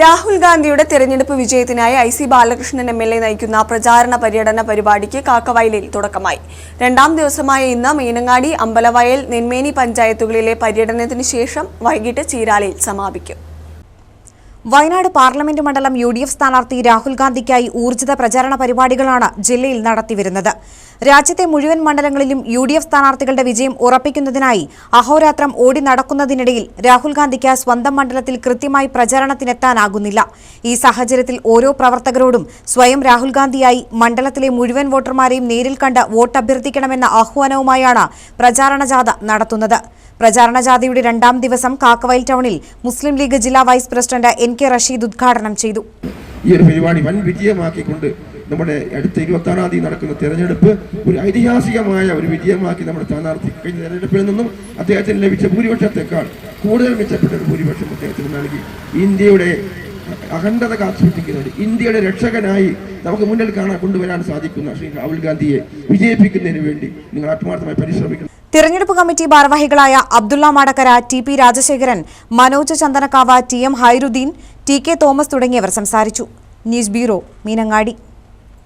രാഹുൽ ഗാന്ധിയുടെ തെരഞ്ഞെടുപ്പ് വിജയത്തിനായി I C Balakrishnan M L A നയിക്കുന്ന പ്രചാരണ പര്യടന പരിപാടിക്ക് കാക്കവയലിൽ തുടക്കമായി. രണ്ടാം ദിവസമായ ഇന്ന് മീനങ്ങാടി അമ്പലവയൽ നെന്മേനി പഞ്ചായത്തുകളിലെ പര്യടനത്തിന് ശേഷം വൈകിട്ട് ചീരാലയിൽ സമാപിക്കും. വയനാട് പാർലമെന്റ് മണ്ഡലം യു ഡി എഫ് സ്ഥാനാർത്ഥി രാഹുൽ ഗാന്ധിക്കായി ഊർജിത പ്രചാരണ പരിപാടികളാണ് ജില്ലയിൽ നടത്തിവരുന്നത്. രാജ്യത്തെ മുഴുവൻ മണ്ഡലങ്ങളിലും യു ഡി എഫ് സ്ഥാനാർത്ഥികളുടെ വിജയം ഉറപ്പിക്കുന്നതിനായി അഹോരാത്രം ഓടി നടക്കുന്നതിനിടയിൽ രാഹുൽ ഗാന്ധിക്ക് സ്വന്തം മണ്ഡലത്തിൽ കൃത്യമായി പ്രചാരണത്തിനെത്താനാകുന്നില്ല. ഈ സാഹചര്യത്തിൽ ഓരോ പ്രവർത്തകരോടും സ്വയം രാഹുൽ ഗാന്ധിയായി മണ്ഡലത്തിലെ മുഴുവൻ വോട്ടർമാരെയും നേരിൽ കണ്ട് വോട്ട് അഭ്യർത്ഥിക്കണമെന്ന ആഹ്വാനവുമായാണ് പ്രചാരണ ജാഥ നടത്തുന്നത്. പ്രചാരണ ജാഥയുടെ രണ്ടാം ദിവസം കാക്കവയൽ ടൗണിൽ മുസ്ലിം ലീഗ് ജില്ലാ vice president N K Rasheed ഉദ്ഘാടനം ചെയ്തു. ഈ ഒരു പരിപാടി വൻ വിജയമാക്കിക്കൊണ്ട് നമ്മുടെ അടുത്ത ഇരുപത്തി ആറാം തീയതി നടക്കുന്ന തെരഞ്ഞെടുപ്പ് ഒരു ഐതിഹാസികമായ ഒരു വിജയമാക്കി നമ്മുടെ സ്ഥാനാർത്ഥി കഴിഞ്ഞ തെരഞ്ഞെടുപ്പിൽ നിന്നും അദ്ദേഹത്തിന് ലഭിച്ച ഭൂരിപക്ഷത്തെക്കാൾ കൂടുതൽ മെച്ചപ്പെട്ട ഒരു ഭൂരിപക്ഷം അദ്ദേഹത്തിന് നൽകി. ഇന്ത്യയുടെ അഖണ്ഡത കാത്തുസൂക്ഷിക്കുന്നുണ്ട് ഇന്ത്യയുടെ രക്ഷകനായി നമുക്ക് മുന്നിൽ കാണാൻ കൊണ്ടുവരാൻ സാധിക്കുന്ന ശ്രീ രാഹുൽ ഗാന്ധിയെ വിജയിപ്പിക്കുന്നതിന് വേണ്ടി നിങ്ങൾ ആത്മാർത്ഥമായി പരിശ്രമിക്കണം. തിരഞ്ഞെടുപ്പ് കമ്മിറ്റി ഭാരവാഹികളായ Abdulla Madakkara T P Rajasekharan Manoj Chandanakkava T M Hairuddeen T K Thomas തുടങ്ങിയവർ സംസാരിച്ചു. News bureau Meenangadi.